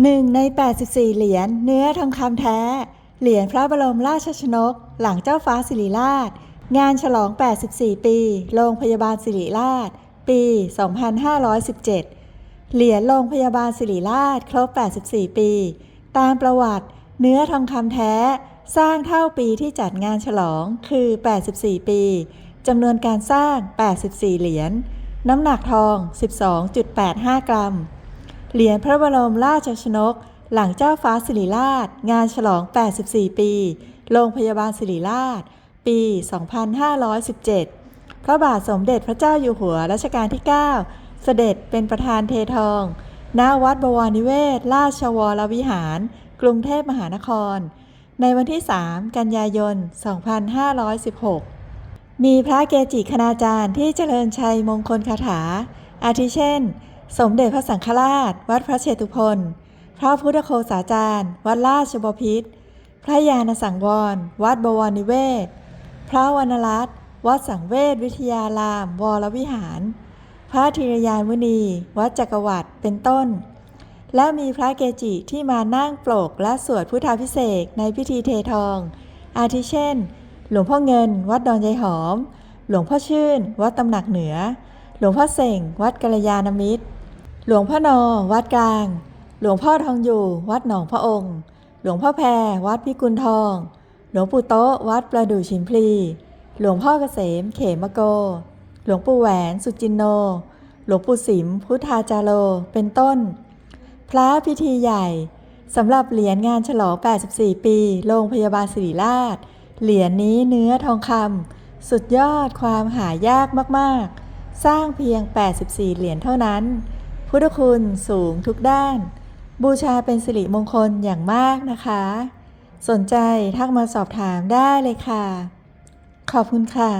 หนึ่งใน 84 เหรียญเนื้อทองคำแท้ เหรียญพระบรมราชชนก หลังเจ้าฟ้าสิริราช งานฉลอง 84 ปี โรงพยาบาลสิริราช ปี 2517 เหรียญโรงพยาบาลสิริราช ครบ 84 ปี ตามประวัติ เนื้อทองคำแท้ สร้างเท่าปีที่จัดงานฉลองคือ 84 ปีจำนวนการสร้าง 84 เหรียญน้ำหนักทอง 12.85 กรัม เหรียญพระบรมราชชนก หลังเจ้าฟ้าสิริราช งานฉลอง 84 ปี โรงพยาบาลสิริราช ปี 2517 พระบาทสมเด็จพระเจ้าอยู่หัวรัชกาลที่ 9 เสด็จเป็นประธานเททอง ณ วัดบวรนิเวศ ราชวรวิหาร กรุงเทพมหานคร ในวันที่ 3 กันยายน 2516 มีพระเกจิคณาจารย์ที่เจริญชัยมงคลคาถา อาทิเช่น สมเด็จพระสังฆราช วัดพระเชตุพนพระพุทธโฆษาจารย์ วัดราชบพิตรพระยาณสังวร วัดบวรนิเวศ พระวรรณรัตน์วัดสังเวชวิทยาราม วรวิหาร พระธีรยานมุนี วัดจักรวรรดิเป็นต้น และมีพระเกจิที่มานั่งโปรกและสวดพุทธาพิเศษในพิธีเททอง อาทิเช่น หลวงพ่อเงิน วัดดอนยายหอม หลวงพ่อชื่น วัดตำหนักเหนือ หลวงพ่อเส่ง วัดกัลยาณมิตร หลวงพ่อนอวัดกลาง หลวงพ่อทองอยู่ วัดหนองพระองค์ หลวงพ่อแพรวัดพิกุลทอง หลวงปู่โต๊ะวัดประดู่ชิมพลี หลวงพ่อเกษมเขมโก หลวงปู่แหวนสุจินโน หลวงปู่สิมพุทธาจาโรเป็นต้น พระพิธีใหญ่สำหรับเหรียญงานฉลอง 84 ปี โรงพยาบาลศิริราช เหรียญนี้เนื้อทองคำสุดยอดความหายากมาก ๆ สร้างเพียง 84 เหรียญเท่านั้น พุทธคุณสูงทุกด้าน บูชาเป็นสิริมงคลอย่างมากนะคะ สนใจทักมาสอบถามได้เลยค่ะ ขอบคุณค่ะ